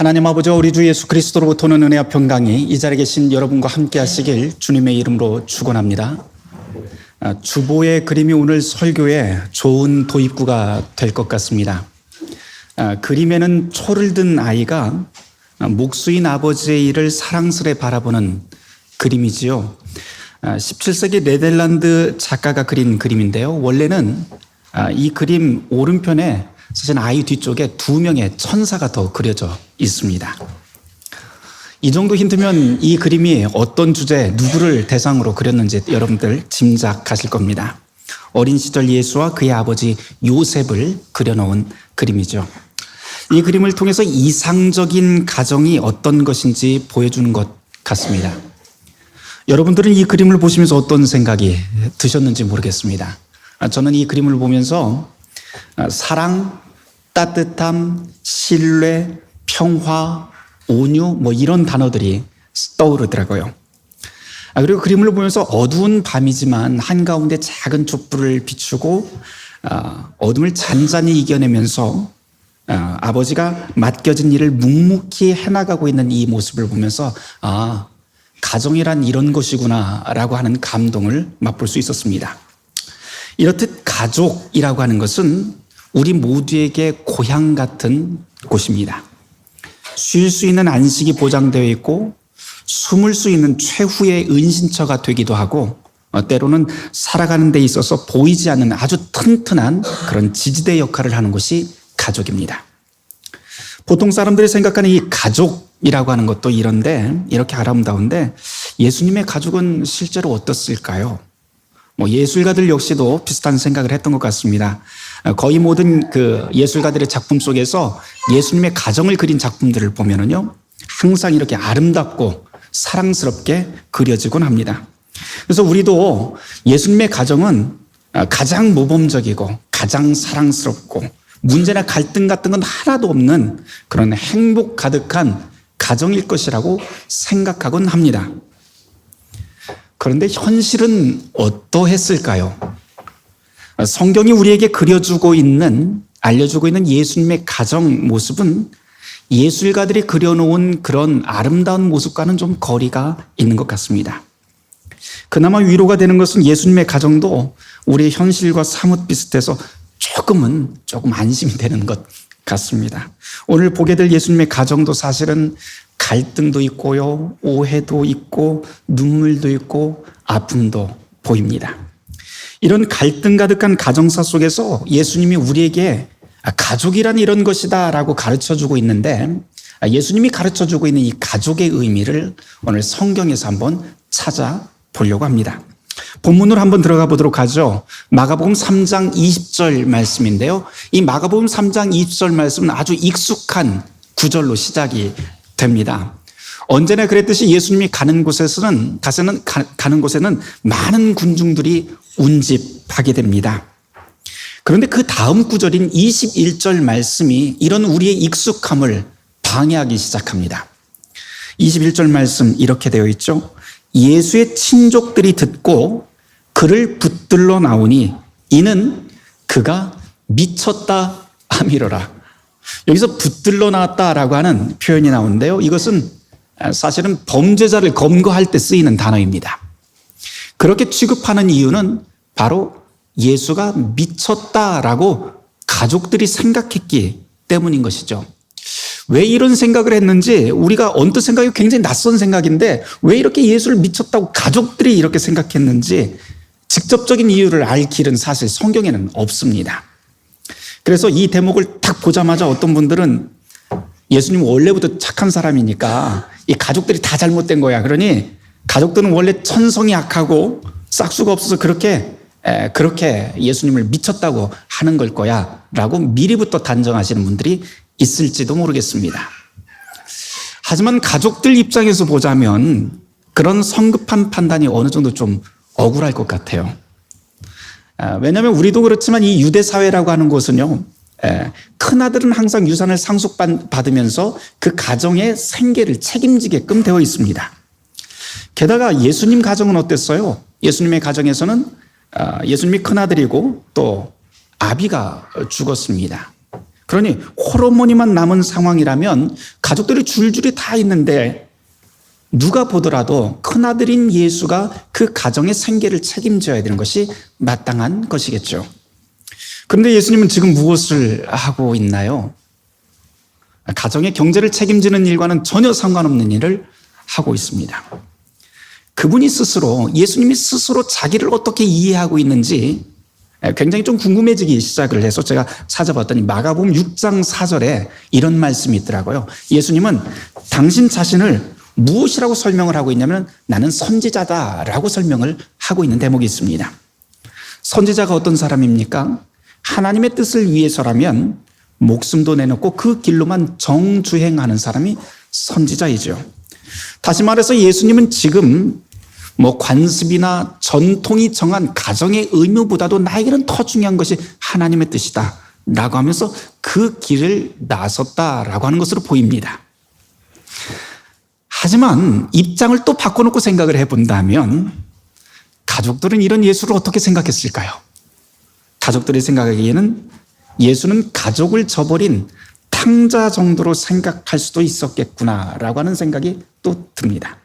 하나님 아버지와 우리 주 예수 그리스도로부터는 은혜와 평강이 이 자리에 계신 여러분과 함께 하시길 주님의 이름으로 축원합니다. 아, 주보의 그림이 오늘 설교에 좋은 도입구가 될 것 같습니다. 아, 그림에는 초를 든 아이가 아, 목수인 아버지의 일을 사랑스레 바라보는 그림이지요. 17세기 네덜란드 작가가 그린 그림인데요. 원래는 이 그림 오른편에 사실 아이 뒤쪽에 두 명의 천사가 더 그려져 있습니다. 이 정도 힌트면 이 그림이 어떤 주제, 누구를 대상으로 그렸는지 여러분들 짐작하실 겁니다. 어린 시절 예수와 그의 아버지 요셉을 그려놓은 그림이죠. 이 그림을 통해서 이상적인 가정이 어떤 것인지 보여주는 것 같습니다. 여러분들은 이 그림을 보시면서 어떤 생각이 드셨는지 모르겠습니다. 저는 이 그림을 보면서 사랑, 따뜻함, 신뢰, 평화, 온유, 뭐 이런 단어들이 떠오르더라고요. 아, 그리고 그림을 보면서 어두운 밤이지만 한가운데 작은 촛불을 비추고 아, 어둠을 잔잔히 이겨내면서 아, 아버지가 맡겨진 일을 묵묵히 해나가고 있는 이 모습을 보면서 아, 가정이란 이런 것이구나라고 하는 감동을 맛볼 수 있었습니다. 이렇듯 가족이라고 하는 것은 우리 모두에게 고향 같은 곳입니다. 쉴 수 있는 안식이 보장되어 있고 숨을 수 있는 최후의 은신처가 되기도 하고 어, 때로는 살아가는 데 있어서 보이지 않는 아주 튼튼한 그런 지지대 역할을 하는 것이 가족입니다. 보통 사람들이 생각하는 이 가족이라고 하는 것도 이런데 이렇게 아름다운데 예수님의 가족은 실제로 어떻을까요? 뭐 예술가들 역시도 비슷한 생각을 했던 것 같습니다. 거의 모든 그 예술가들의 작품 속에서 예수님의 가정을 그린 작품들을 보면은요, 항상 이렇게 아름답고 사랑스럽게 그려지곤 합니다. 그래서 우리도 예수님의 가정은 가장 모범적이고 가장 사랑스럽고 문제나 갈등 같은 건 하나도 없는 그런 행복 가득한 가정일 것이라고 생각하곤 합니다. 그런데 현실은 어떠했을까요? 성경이 우리에게 그려주고 있는, 알려주고 있는 예수님의 가정 모습은 예술가들이 그려놓은 그런 아름다운 모습과는 좀 거리가 있는 것 같습니다. 그나마 위로가 되는 것은 예수님의 가정도 우리의 현실과 사뭇 비슷해서 조금은 조금 안심이 되는 것 같습니다. 오늘 보게 될 예수님의 가정도 사실은 갈등도 있고요, 오해도 있고, 눈물도 있고, 아픔도 보입니다. 이런 갈등 가득한 가정사 속에서 예수님이 우리에게 가족이란 이런 것이다 라고 가르쳐 주고 있는데 예수님이 가르쳐 주고 있는 이 가족의 의미를 오늘 성경에서 한번 찾아보려고 합니다. 본문으로 한번 들어가 보도록 하죠. 마가복음 3장 20절 말씀인데요. 이 마가복음 3장 20절 말씀은 아주 익숙한 구절로 시작이 됩니다. 언제나 그랬듯이 예수님이 가는 곳에서는 가서는 가 는 곳에는 많은 군중들이 운집하게 됩니다. 그런데 그 다음 구절인 21절 말씀이 이런 우리의 익숙함을 방해하기 시작합니다. 21절 말씀 이렇게 되어 있죠. 예수의 친족들이 듣고 그를 붙들러 나오니 이는 그가 미쳤다 아미러라. 여기서 붙들러 나왔다라고 하는 표현이 나오는데요. 이것은 사실은 범죄자를 검거할 때 쓰이는 단어입니다. 그렇게 취급하는 이유는 바로 예수가 미쳤다라고 가족들이 생각했기 때문인 것이죠. 왜 이런 생각을 했는지 우리가 언뜻 생각이 굉장히 낯선 생각인데 왜 이렇게 예수를 미쳤다고 가족들이 이렇게 생각했는지 직접적인 이유를 알 길은 사실 성경에는 없습니다. 그래서 이 대목을 딱 보자마자 어떤 분들은 예수님 원래부터 착한 사람이니까 이 가족들이 다 잘못된 거야. 그러니 가족들은 원래 천성이 악하고 싹수가 없어서 그렇게 에, 그렇게 예수님을 미쳤다고 하는 걸 거야. 라고 미리부터 단정하시는 분들이 있을지도 모르겠습니다. 하지만 가족들 입장에서 보자면 그런 성급한 판단이 어느 정도 좀 억울할 것 같아요. 아, 왜냐하면 우리도 그렇지만 이 유대 사회라고 하는 곳은요, 큰 아들은 항상 유산을 상속받으면서 그 가정의 생계를 책임지게끔 되어 있습니다. 게다가 예수님 가정은 어땠어요? 예수님의 가정에서는 아, 예수님이 큰 아들이고 또 아비가 죽었습니다. 그러니 호르몬이만 남은 상황이라면 가족들이 줄줄이 다 있는데 누가 보더라도 큰아들인 예수가 그 가정의 생계를 책임져야 되는 것이 마땅한 것이겠죠. 그런데 예수님은 지금 무엇을 하고 있나요? 가정의 경제를 책임지는 일과는 전혀 상관없는 일을 하고 있습니다. 그분이 스스로, 예수님이 스스로 자기를 어떻게 이해하고 있는지 굉장히 좀 궁금해지기 시작을 해서 제가 찾아봤더니 마가복음 6장 4절에 이런 말씀이 있더라고요. 예수님은 당신 자신을 무엇이라고 설명을 하고 있냐면 나는 선지자다라고 설명을 하고 있는 대목이 있습니다. 선지자가 어떤 사람입니까? 하나님의 뜻을 위해서라면 목숨도 내놓고 그 길로만 정주행하는 사람이 선지자이죠. 다시 말해서 예수님은 지금 뭐 관습이나 전통이 정한 가정의 의무보다도 나에게는 더 중요한 것이 하나님의 뜻이다. 라고 하면서 그 길을 나섰다라고 하는 것으로 보입니다. 하지만 입장을 또 바꿔놓고 생각을 해본다면 가족들은 이런 예수를 어떻게 생각했을까요? 가족들이 생각하기에는 예수는 가족을 저버린 탕자 정도로 생각할 수도 있었겠구나라고 하는 생각이 또 듭니다.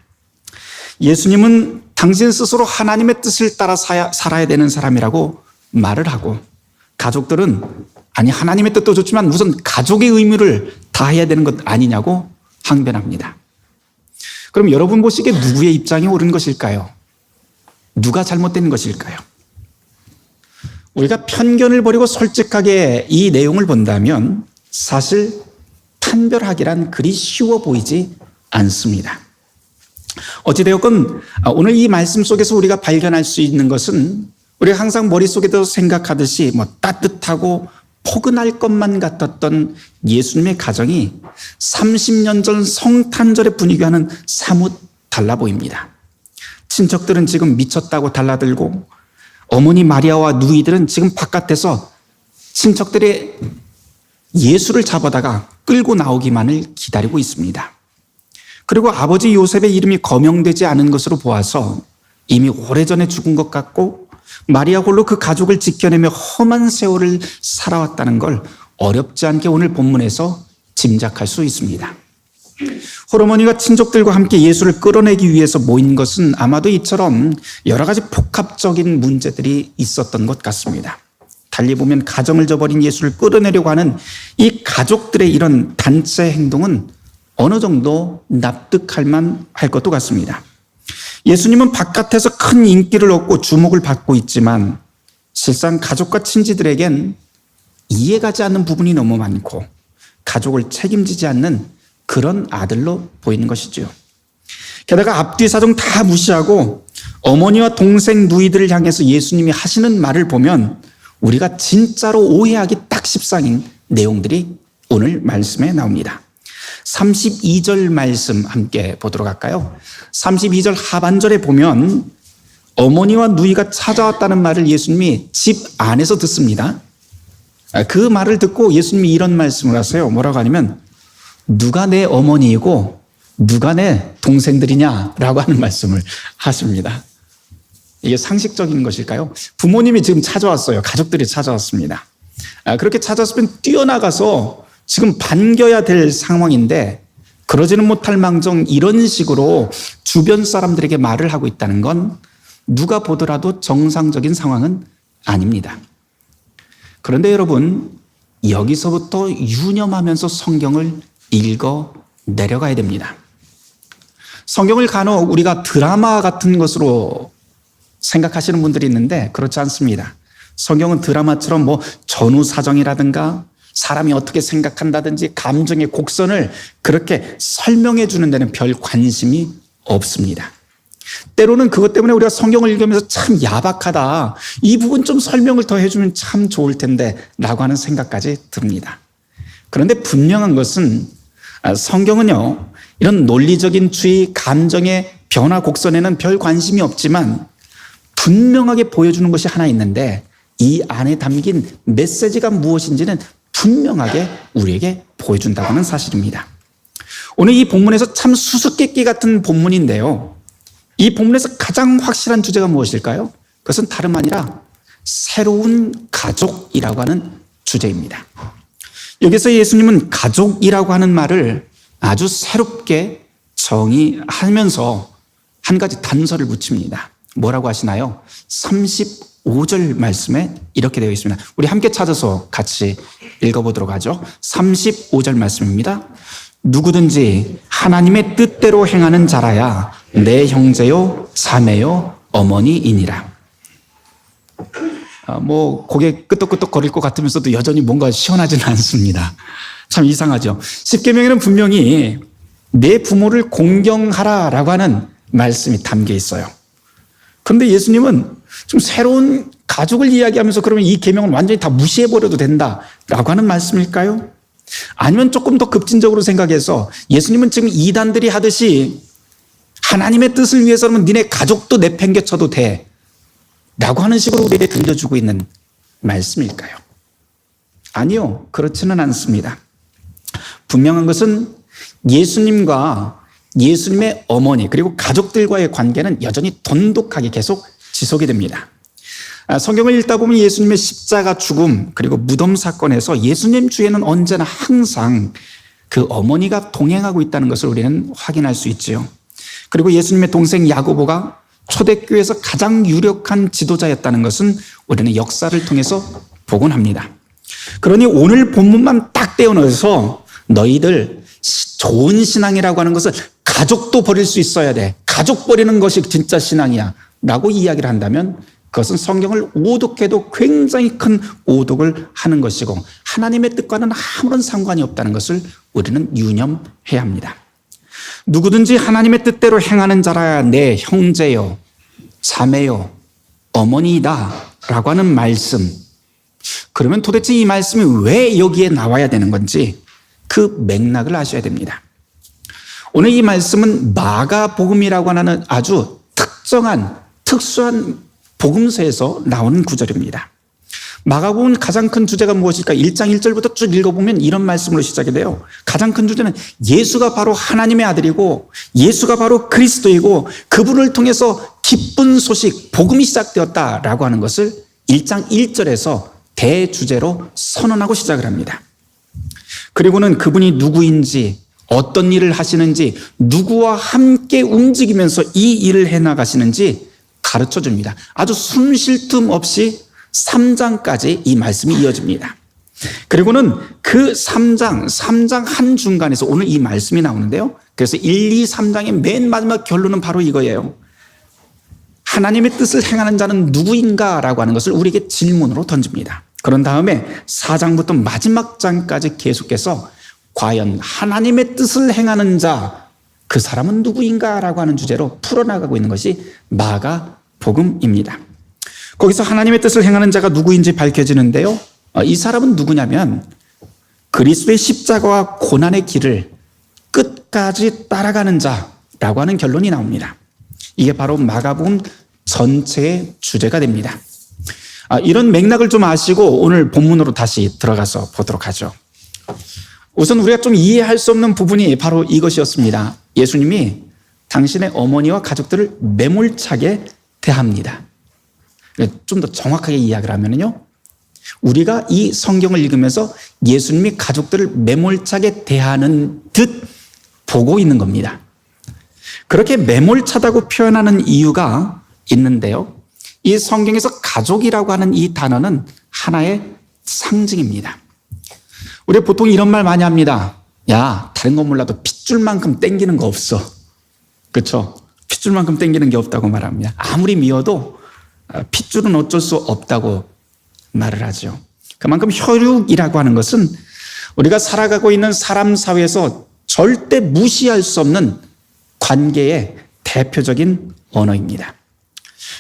예수님은 당신 스스로 하나님의 뜻을 따라 살아야 되는 사람이라고 말을 하고 가족들은 아니 하나님의 뜻도 좋지만 우선 가족의 의무를 다 해야 되는 것 아니냐고 항변합니다. 그럼 여러분 보시기에 누구의 입장이 옳은 것일까요? 누가 잘못된 것일까요? 우리가 편견을 버리고 솔직하게 이 내용을 본다면 사실 판별하기란 그리 쉬워 보이지 않습니다. 어찌되었건 오늘 이 말씀 속에서 우리가 발견할 수 있는 것은 우리가 항상 머릿속에도 생각하듯이 뭐 따뜻하고 포근할 것만 같았던 예수님의 가정이 30년 전 성탄절의 분위기와는 사뭇 달라 보입니다. 친척들은 지금 미쳤다고 달라들고 어머니 마리아와 누이들은 지금 바깥에서 친척들의 예수를 잡아다가 끌고 나오기만을 기다리고 있습니다. 그리고 아버지 요셉의 이름이 거명되지 않은 것으로 보아서 이미 오래전에 죽은 것 같고 마리아 홀로 그 가족을 지켜내며 험한 세월을 살아왔다는 걸 어렵지 않게 오늘 본문에서 짐작할 수 있습니다. 호르머니가 친족들과 함께 예수를 끌어내기 위해서 모인 것은 아마도 이처럼 여러 가지 복합적인 문제들이 있었던 것 같습니다. 달리 보면 가정을 저버린 예수를 끌어내려고 하는 이 가족들의 이런 단체 행동은 어느 정도 납득할 만할 것도 같습니다. 예수님은 바깥에서 큰 인기를 얻고 주목을 받고 있지만 실상 가족과 친지들에겐 이해가지 않는 부분이 너무 많고 가족을 책임지지 않는 그런 아들로 보이는 것이죠. 게다가 앞뒤 사정 다 무시하고 어머니와 동생 누이들을 향해서 예수님이 하시는 말을 보면 우리가 진짜로 오해하기 딱 십상인 내용들이 오늘 말씀에 나옵니다. 32절 말씀 함께 보도록 할까요? 32절 하반절에 보면 어머니와 누이가 찾아왔다는 말을 예수님이 집 안에서 듣습니다. 그 말을 듣고 예수님이 이런 말씀을 하세요. 뭐라고 하냐면 누가 내 어머니이고 누가 내 동생들이냐라고 하는 말씀을 하십니다. 이게 상식적인 것일까요? 부모님이 지금 찾아왔어요. 가족들이 찾아왔습니다. 아, 그렇게 찾았으면 뛰어나가서 지금 반겨야 될 상황인데 그러지는 못할 망정 이런 식으로 주변 사람들에게 말을 하고 있다는 건 누가 보더라도 정상적인 상황은 아닙니다. 그런데 여러분, 여기서부터 유념하면서 성경을 읽어 내려가야 됩니다. 성경을 간혹 우리가 드라마 같은 것으로 생각하시는 분들이 있는데 그렇지 않습니다. 성경은 드라마처럼 뭐 전후 사정이라든가 사람이 어떻게 생각한다든지 감정의 곡선을 그렇게 설명해 주는 데는 별 관심이 없습니다. 때로는 그것 때문에 우리가 성경을 읽으면서 참 야박하다. 이 부분 좀 설명을 더 해주면 참 좋을 텐데 라고 하는 생각까지 듭니다. 그런데 분명한 것은 아, 성경은요, 이런 논리적인 추이, 감정의 변화 곡선에는 별 관심이 없지만 분명하게 보여주는 것이 하나 있는데 이 안에 담긴 메시지가 무엇인지는 분명하게 우리에게 보여준다고 는 사실입니다. 오늘 이 본문에서 참 수수께끼 같은 본문인데요. 이 본문에서 가장 확실한 주제가 무엇일까요? 그것은 다름 아니라 새로운 가족이라고 하는 주제입니다. 여기서 예수님은 가족이라고 하는 말을 아주 새롭게 정의하면서 한 가지 단서를 붙입니다. 뭐라고 하시나요? 35 절 말씀에 이렇게 되어 있습니다. 우리 함께 찾아서 같이 읽어보도록 하죠. 35절 말씀입니다. 누구든지 하나님의 뜻대로 행하는 자라야 내 형제요, 자매요, 어머니이니라. 아, 뭐 고개 끄덕끄덕 거릴 것 같으면서도 여전히 뭔가 시원하지는 않습니다. 참 이상하죠. 십계명에는 분명히 내 부모를 공경하라라고 하는 말씀이 담겨 있어요. 그런데 예수님은 좀 새로운 가족을 이야기하면서 그러면 이 계명은 완전히 다 무시해 버려도 된다라고 하는 말씀일까요? 아니면 조금 더 급진적으로 생각해서 예수님은 지금 이단들이 하듯이 하나님의 뜻을 위해서는 니네 가족도 내팽개쳐도 돼. 라고 하는 식으로 우리에게 들려주고 있는 말씀일까요? 아니요. 그렇지는 않습니다. 분명한 것은 예수님과 예수님의 어머니 그리고 가족들과의 관계는 여전히 돈독하게 계속 지속이 됩니다. 아, 성경을 읽다 보면 예수님의 십자가 죽음 그리고 무덤 사건에서 예수님 주에는 언제나 항상 그 어머니가 동행하고 있다는 것을 우리는 확인할 수 있지요. 그리고 예수님의 동생 야고보가 초대교회에서 가장 유력한 지도자였다는 것은 우리는 역사를 통해서 보곤 합니다. 그러니 오늘 본문만 딱 떼어넣어서 너희들 좋은 신앙이라고 하는 것을 가족도 버릴 수 있어야 돼. 가족 버리는 것이 진짜 신앙이야. 라고 이야기를 한다면 그것은 성경을 오독해도 굉장히 큰 오독을 하는 것이고 하나님의 뜻과는 아무런 상관이 없다는 것을 우리는 유념해야 합니다. 누구든지 하나님의 뜻대로 행하는 자라야 내 형제요, 자매요, 어머니다 라고 하는 말씀. 그러면 도대체 이 말씀이 왜 여기에 나와야 되는 건지 그 맥락을 아셔야 됩니다. 오늘 이 말씀은 마가복음이라고 하는 아주 특정한 특수한 복음서에서 나오는 구절입니다. 마가복음 가장 큰 주제가 무엇일까? 1장 1절부터 쭉 읽어보면 이런 말씀으로 시작이 돼요. 가장 큰 주제는 예수가 바로 하나님의 아들이고 예수가 바로 그리스도이고 그분을 통해서 기쁜 소식, 복음이 시작되었다라고 하는 것을 1장 1절에서 대주제로 선언하고 시작을 합니다. 그리고는 그분이 누구인지 어떤 일을 하시는지 누구와 함께 움직이면서 이 일을 해 나가시는지 가르쳐 줍니다. 아주 숨 쉴 틈 없이 3장까지 이 말씀이 이어집니다. 그리고는 그 3장, 3장 한 중간에서 오늘 이 말씀이 나오는데요. 그래서 1, 2, 3장의 맨 마지막 결론은 바로 이거예요. 하나님의 뜻을 행하는 자는 누구인가? 라고 하는 것을 우리에게 질문으로 던집니다. 그런 다음에 4장부터 마지막 장까지 계속해서 과연 하나님의 뜻을 행하는 자, 그 사람은 누구인가? 라고 하는 주제로 풀어나가고 있는 것이 마가 복음입니다. 거기서 하나님의 뜻을 행하는 자가 누구인지 밝혀지는데요. 어, 이 사람은 누구냐면 그리스도의 십자가와 고난의 길을 끝까지 따라가는 자라고 하는 결론이 나옵니다. 이게 바로 마가복음 전체의 주제가 됩니다. 아, 이런 맥락을 좀 아시고 오늘 본문으로 다시 들어가서 보도록 하죠. 우선 우리가 좀 이해할 수 없는 부분이 바로 이것이었습니다. 예수님이 당신의 어머니와 가족들을 매몰차게 대합니다. 좀 더 정확하게 이야기를 하면요. 우리가 이 성경을 읽으면서 예수님이 가족들을 매몰차게 대하는 듯 보고 있는 겁니다. 그렇게 매몰차다고 표현하는 이유가 있는데요. 이 성경에서 가족이라고 하는 이 단어는 하나의 상징입니다. 우리 보통 이런 말 많이 합니다. 야, 다른 건 몰라도 핏줄만큼 땡기는 거 없어. 그렇죠? 핏줄만큼 땡기는 게 없다고 말합니다. 아무리 미워도 어, 핏줄은 어쩔 수 없다고 말을 하죠. 그만큼 혈육이라고 하는 것은 우리가 살아가고 있는 사람 사회에서 절대 무시할 수 없는 관계의 대표적인 언어입니다.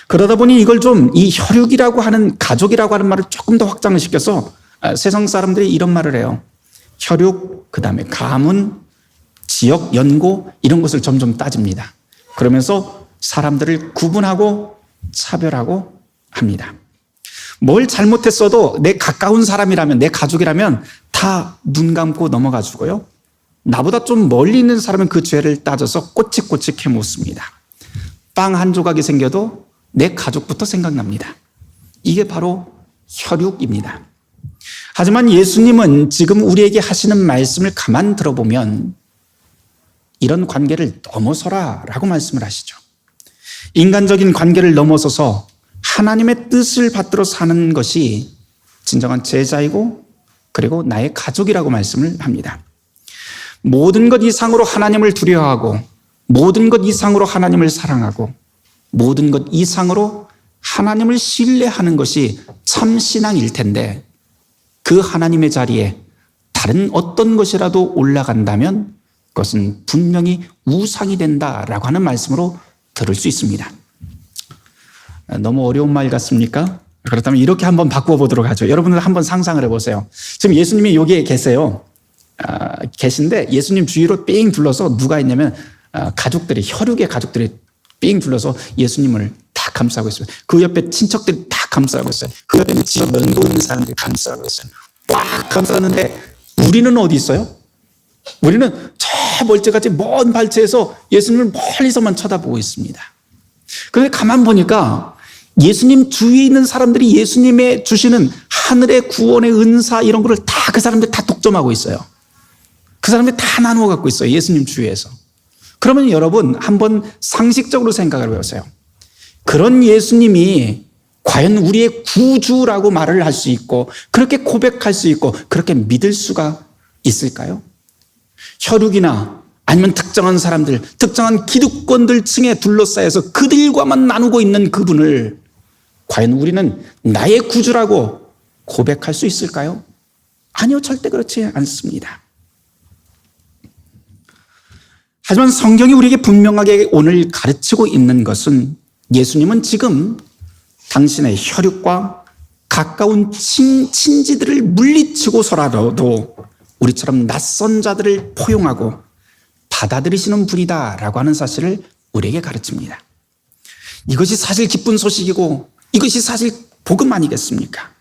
그러다 보니 이걸 좀 이 혈육이라고 하는 가족이라고 하는 말을 조금 더 확장을 시켜서 아, 세상 사람들이 이런 말을 해요. 혈육, 그 다음에 가문, 지역, 연고 이런 것을 점점 따집니다. 그러면서 사람들을 구분하고 차별하고 합니다. 뭘 잘못했어도 내 가까운 사람이라면, 내 가족이라면 다 눈 감고 넘어가 주고요. 나보다 좀 멀리 있는 사람은 그 죄를 따져서 꼬치꼬치 캐묻습니다. 빵 한 조각이 생겨도 내 가족부터 생각납니다. 이게 바로 혈육입니다. 하지만 예수님은 지금 우리에게 하시는 말씀을 가만 들어보면 이런 관계를 넘어서라 라고 말씀을 하시죠. 인간적인 관계를 넘어서서 하나님의 뜻을 받들어 사는 것이 진정한 제자이고 그리고 나의 가족이라고 말씀을 합니다. 모든 것 이상으로 하나님을 두려워하고 모든 것 이상으로 하나님을 사랑하고 모든 것 이상으로 하나님을 신뢰하는 것이 참 신앙일 텐데 그 하나님의 자리에 다른 어떤 것이라도 올라간다면 그 것은 분명히 우상이 된다라고 하는 말씀으로 들을 수 있습니다. 너무 어려운 말 같습니까? 그렇다면 이렇게 한번 바꿔보도록 하죠. 여러분들 한번 상상을 해보세요. 지금 예수님이 여기에 계세요. 아, 계신데 예수님 주위로 삥 둘러서 누가 있냐면 아, 가족들이 혈육의 가족들이 삥 둘러서 예수님을 다 감싸고 있어요. 그 옆에 친척들이 다 감싸고 있어요. 그 옆에 지역 면도 있는 사람들이 감싸고 있어요. 꽉 감쌌는데 우리는 어디 있어요? 우리는 저 멀찌감치 먼 발치에서 예수님을 멀리서만 쳐다보고 있습니다. 그런데 가만 보니까 예수님 주위에 있는 사람들이 예수님의 주시는 하늘의 구원의 은사 이런 거를 다 그 사람들 다 독점하고 있어요. 그 사람들 다 나누어 갖고 있어요. 예수님 주위에서. 그러면 여러분 한번 상식적으로 생각을 해보세요. 그런 예수님이 과연 우리의 구주라고 말을 할 수 있고 그렇게 고백할 수 있고 그렇게 믿을 수가 있을까요? 혈육이나 아니면 특정한 사람들, 특정한 기득권들 층에 둘러싸여서 그들과만 나누고 있는 그분을 과연 우리는 나의 구주라고 고백할 수 있을까요? 아니요, 절대 그렇지 않습니다. 하지만 성경이 우리에게 분명하게 오늘 가르치고 있는 것은 예수님은 지금 당신의 혈육과 가까운 친, 친지들을 물리치고서라도 우리처럼 낯선 자들을 포용하고 받아들이시는 분이다라고 하는 사실을 우리에게 가르칩니다. 이것이 사실 기쁜 소식이고 이것이 사실 복음 아니겠습니까?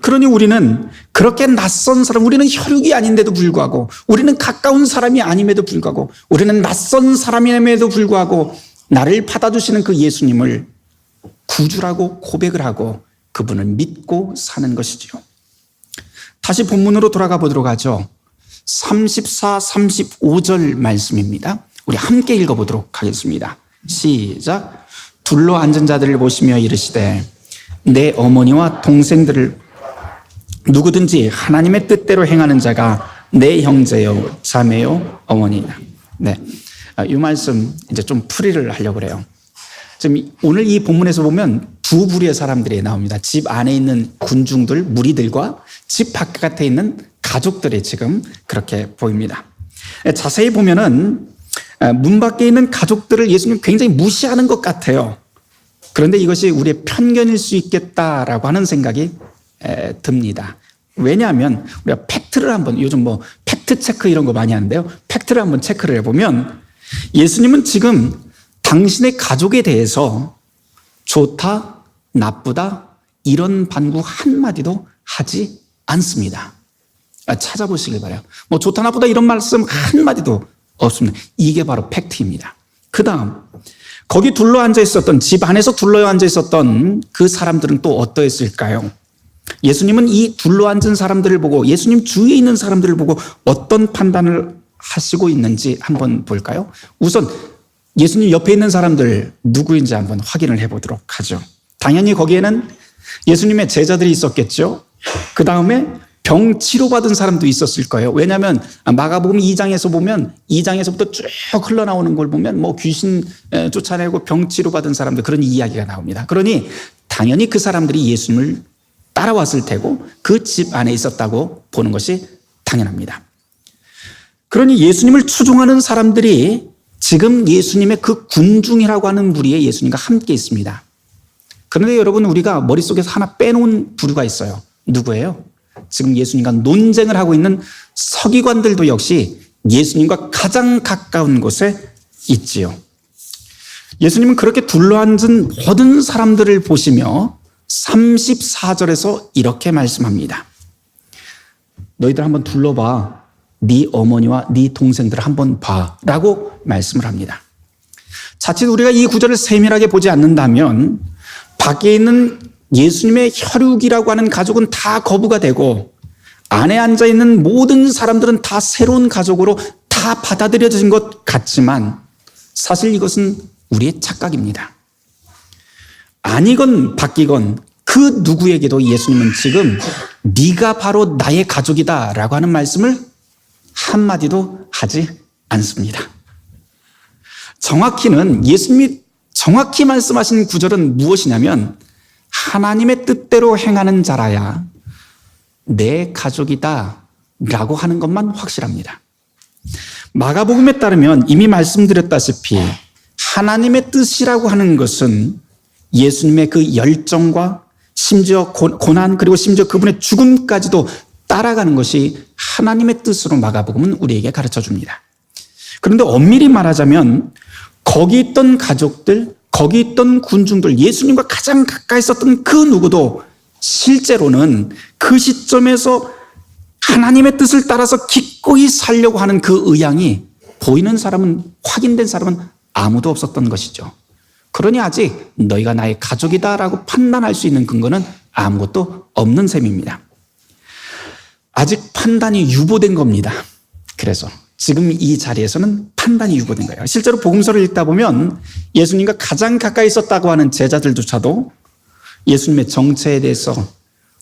그러니 우리는 그렇게 낯선 사람, 우리는 혈육이 아닌데도 불구하고, 우리는 가까운 사람이 아님에도 불구하고, 우리는 낯선 사람임에도 불구하고, 나를 받아주시는 그 예수님을 구주라고 고백을 하고 그분을 믿고 사는 것이지요. 다시 본문으로 돌아가 보도록 하죠. 34, 35절 말씀입니다. 우리 함께 읽어보도록 하겠습니다. 시작. 둘러 앉은 자들을 보시며 이르시되 내 어머니와 동생들을 누구든지 하나님의 뜻대로 행하는 자가 내 형제요, 자매요, 어머니다. 네. 아, 이 말씀 이제 좀 풀이를 하려고 그래요. 지금 오늘 이 본문에서 보면 두 부류의 사람들이 나옵니다. 집 안에 있는 군중들, 무리들과 집 바깥에 있는 가족들이 지금 그렇게 보입니다. 자세히 보면은 문 밖에 있는 가족들을 예수님 굉장히 무시하는 것 같아요. 그런데 이것이 우리의 편견일 수 있겠다라고 하는 생각이 듭니다. 왜냐하면 우리가 팩트를 한번 요즘 뭐 팩트 체크 이런 거 많이 하는데요. 팩트를 한번 체크를 해보면 예수님은 지금 당신의 가족에 대해서 좋다, 나쁘다 이런 반구 한마디도 하지 않습니다. 아, 찾아보시길 바래요. 뭐 좋다, 나쁘다 이런 말씀 한마디도 없습니다. 이게 바로 팩트입니다. 그 다음 거기 둘러 앉아 있었던 집 안에서 둘러 앉아 있었던 그 사람들은 또 어떠했을까요? 예수님은 이 둘러 앉은 사람들을 보고 예수님 주위에 있는 사람들을 보고 어떤 판단을 하시고 있는지 한번 볼까요? 우선 예수님 옆에 있는 사람들 누구인지 한번 확인을 해보도록 하죠. 당연히 거기에는 예수님의 제자들이 있었겠죠. 그 다음에 병 치료받은 사람도 있었을 거예요. 왜냐하면 마가복음 2장에서 보면 2장에서부터 쭉 흘러나오는 걸 보면 뭐 귀신 쫓아내고 병 치료받은 사람들 그런 이야기가 나옵니다. 그러니 당연히 그 사람들이 예수님을 따라왔을 테고 그 집 안에 있었다고 보는 것이 당연합니다. 그러니 예수님을 추종하는 사람들이 지금 예수님의 그 군중이라고 하는 무리에 예수님과 함께 있습니다. 그런데 여러분 우리가 머릿속에서 하나 빼놓은 부류가 있어요. 누구예요? 지금 예수님과 논쟁을 하고 있는 서기관들도 역시 예수님과 가장 가까운 곳에 있지요. 예수님은 그렇게 둘러앉은 모든 사람들을 보시며 34절에서 이렇게 말씀합니다. 너희들 한번 둘러봐. 네 어머니와 네 동생들을 한번 봐라고 말씀을 합니다. 자칫 우리가 이 구절을 세밀하게 보지 않는다면 밖에 있는 예수님의 혈육이라고 하는 가족은 다 거부가 되고 안에 앉아 있는 모든 사람들은 다 새로운 가족으로 다 받아들여진 것 같지만 사실 이것은 우리의 착각입니다. 아니건 바뀌건 그 누구에게도 예수님은 지금 네가 바로 나의 가족이다라고 하는 말씀을 한마디도 하지 않습니다. 정확히는 예수님이 정확히 말씀하신 구절은 무엇이냐면 하나님의 뜻대로 행하는 자라야 내 가족이다 라고 하는 것만 확실합니다. 마가복음에 따르면 이미 말씀드렸다시피 하나님의 뜻이라고 하는 것은 예수님의 그 열정과 심지어 고난 그리고 심지어 그분의 죽음까지도 따라가는 것이 하나님의 뜻으로 마가복음은 우리에게 가르쳐 줍니다. 그런데 엄밀히 말하자면 거기 있던 가족들, 거기 있던 군중들, 예수님과 가장 가까이 있었던 그 누구도 실제로는 그 시점에서 하나님의 뜻을 따라서 기꺼이 살려고 하는 그 의향이 보이는 사람은, 확인된 사람은 아무도 없었던 것이죠. 그러니 아직 너희가 나의 가족이다라고 판단할 수 있는 근거는 아무것도 없는 셈입니다. 아직 판단이 유보된 겁니다. 그래서 지금 이 자리에서는 판단이 유보된 거예요. 실제로 복음서를 읽다 보면 예수님과 가장 가까이 있었다고 하는 제자들조차도 예수님의 정체에 대해서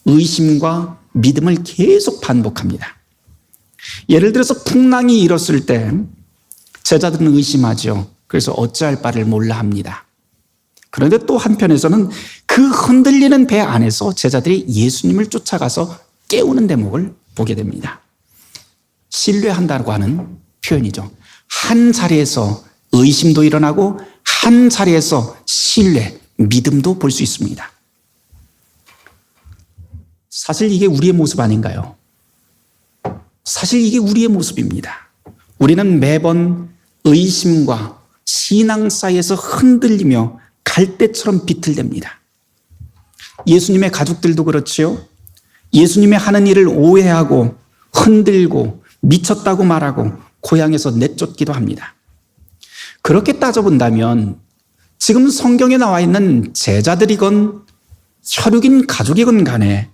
의심과 믿음을 계속 반복합니다. 예를 들어서 풍랑이 일었을 때 제자들은 의심하죠. 그래서 어찌할 바를 몰라 합니다. 그런데 또 한편에서는 그 흔들리는 배 안에서 제자들이 예수님을 쫓아가서 깨우는 대목을 보게 됩니다. 신뢰한다고 하는 표현이죠. 한 자리에서 의심도 일어나고 한 자리에서 신뢰, 믿음도 볼 수 있습니다. 사실 이게 우리의 모습 아닌가요? 사실 이게 우리의 모습입니다. 우리는 매번 의심과 신앙 사이에서 흔들리며 갈대처럼 비틀댑니다. 예수님의 가족들도 그렇지요. 예수님의 하는 일을 오해하고 흔들고 미쳤다고 말하고 고향에서 내쫓기도 합니다. 그렇게 따져본다면 지금 성경에 나와 있는 제자들이건 혈육인 가족이건 간에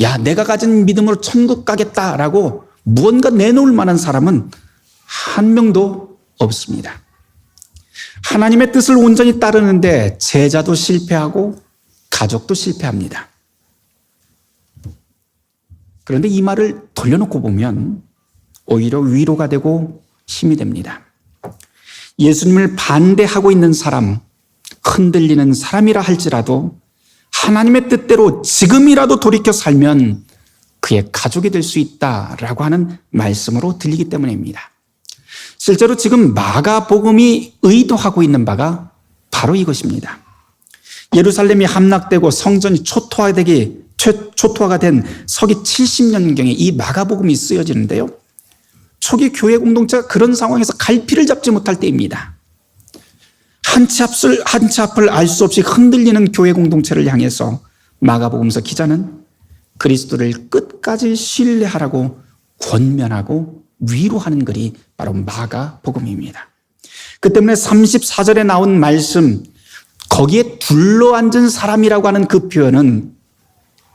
야, 내가 가진 믿음으로 천국 가겠다라고 무언가 내놓을 만한 사람은 한 명도 없습니다. 하나님의 뜻을 온전히 따르는데 제자도 실패하고 가족도 실패합니다. 그런데 이 말을 돌려놓고 보면 오히려 위로가 되고 힘이 됩니다. 예수님을 반대하고 있는 사람, 흔들리는 사람이라 할지라도 하나님의 뜻대로 지금이라도 돌이켜 살면 그의 가족이 될 수 있다라고 하는 말씀으로 들리기 때문입니다. 실제로 지금 마가복음이 의도하고 있는 바가 바로 이것입니다. 예루살렘이 함락되고 성전이 초토화되기 초토화가 된 서기 70년경에 이 마가복음이 쓰여지는데요. 초기 교회 공동체가 그런 상황에서 갈피를 잡지 못할 때입니다. 한치 앞을 한치 앞을 알 수 없이 흔들리는 교회 공동체를 향해서 마가복음서 기자는 그리스도를 끝까지 신뢰하라고 권면하고 위로하는 글이 바로 마가복음입니다. 그 때문에 34절에 나온 말씀 거기에 둘러앉은 사람이라고 하는 그 표현은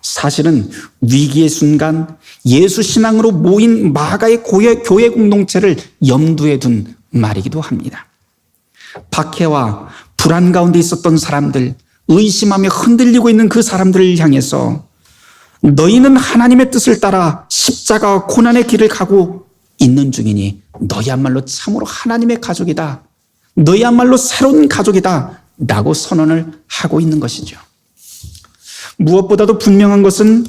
사실은 위기의 순간 예수 신앙으로 모인 마가의 교회 공동체를 염두에 둔 말이기도 합니다. 박해와 불안 가운데 있었던 사람들, 의심하며 흔들리고 있는 그 사람들을 향해서 너희는 하나님의 뜻을 따라 십자가와 고난의 길을 가고 있는 중이니 너희야말로 참으로 하나님의 가족이다. 너희야말로 새로운 가족이다. 라고 선언을 하고 있는 것이죠. 무엇보다도 분명한 것은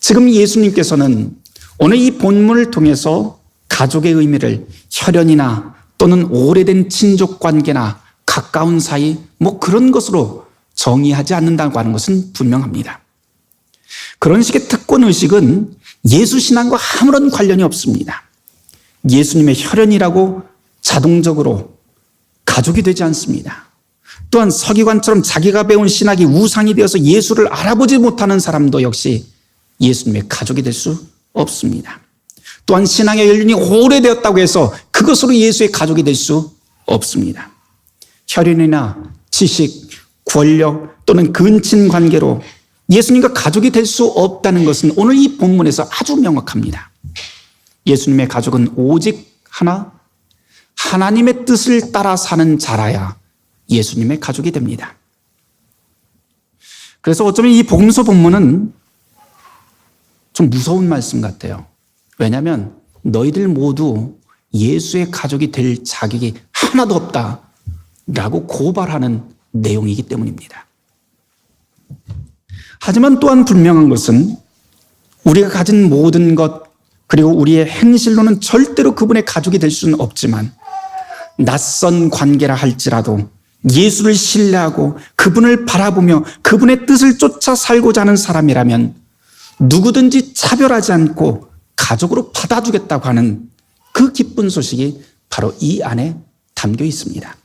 지금 예수님께서는 오늘 이 본문을 통해서 가족의 의미를 혈연이나 또는 오래된 친족 관계나 가까운 사이 뭐 그런 것으로 정의하지 않는다고 하는 것은 분명합니다. 그런 식의 특권 의식은 예수 신앙과 아무런 관련이 없습니다. 예수님의 혈연이라고 자동적으로 가족이 되지 않습니다. 또한 서기관처럼 자기가 배운 신학이 우상이 되어서 예수를 알아보지 못하는 사람도 역시 예수님의 가족이 될 수 없습니다. 또한 신앙의 연륜이 오래되었다고 해서 그것으로 예수의 가족이 될 수 없습니다. 혈연이나 지식, 권력 또는 근친 관계로 예수님과 가족이 될 수 없다는 것은 오늘 이 본문에서 아주 명확합니다. 예수님의 가족은 오직 하나, 하나님의 뜻을 따라 사는 자라야 예수님의 가족이 됩니다. 그래서 어쩌면 이 복음서 본문은 좀 무서운 말씀 같아요. 왜냐하면 너희들 모두 예수의 가족이 될 자격이 하나도 없다. 라고 고발하는 내용이기 때문입니다. 하지만 또한 분명한 것은 우리가 가진 모든 것, 그리고 우리의 행실로는 절대로 그분의 가족이 될 수는 없지만 낯선 관계라 할지라도 예수를 신뢰하고 그분을 바라보며 그분의 뜻을 쫓아 살고자 하는 사람이라면 누구든지 차별하지 않고 가족으로 받아주겠다고 하는 그 기쁜 소식이 바로 이 안에 담겨 있습니다.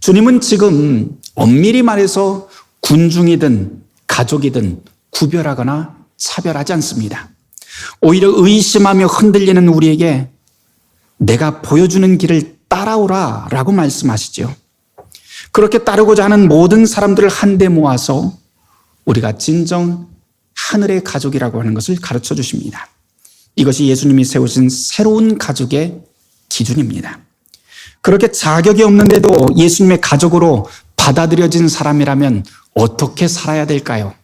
주님은 지금 엄밀히 말해서 군중이든 가족이든 구별하거나 차별하지 않습니다. 오히려 의심하며 흔들리는 우리에게 내가 보여주는 길을 따라오라 라고 말씀하시죠. 그렇게 따르고자 하는 모든 사람들을 한데 모아서 우리가 진정 하늘의 가족이라고 하는 것을 가르쳐 주십니다. 이것이 예수님이 세우신 새로운 가족의 기준입니다. 그렇게 자격이 없는데도 예수님의 가족으로 받아들여진 사람이라면 어떻게 살아야 될까요?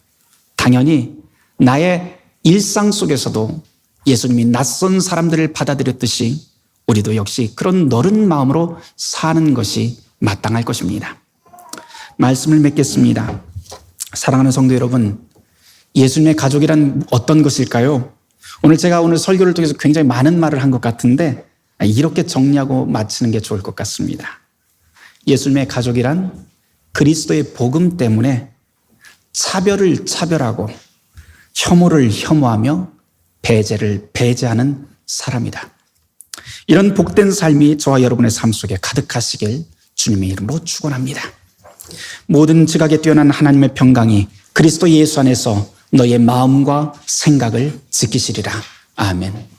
당연히 나의 일상 속에서도 예수님이 낯선 사람들을 받아들였듯이 우리도 역시 그런 너른 마음으로 사는 것이 마땅할 것입니다. 말씀을 맺겠습니다. 사랑하는 성도 여러분, 예수님의 가족이란 어떤 것일까요? 오늘 제가 오늘 설교를 통해서 굉장히 많은 말을 한 것 같은데 이렇게 정리하고 마치는 게 좋을 것 같습니다. 예수님의 가족이란 그리스도의 복음 때문에 차별을 차별하고 혐오를 혐오하며 배제를 배제하는 사람이다. 이런 복된 삶이 저와 여러분의 삶 속에 가득하시길 주님의 이름으로 축원합니다. 모든 지각에 뛰어난 하나님의 평강이 그리스도 예수 안에서 너의 마음과 생각을 지키시리라. 아멘.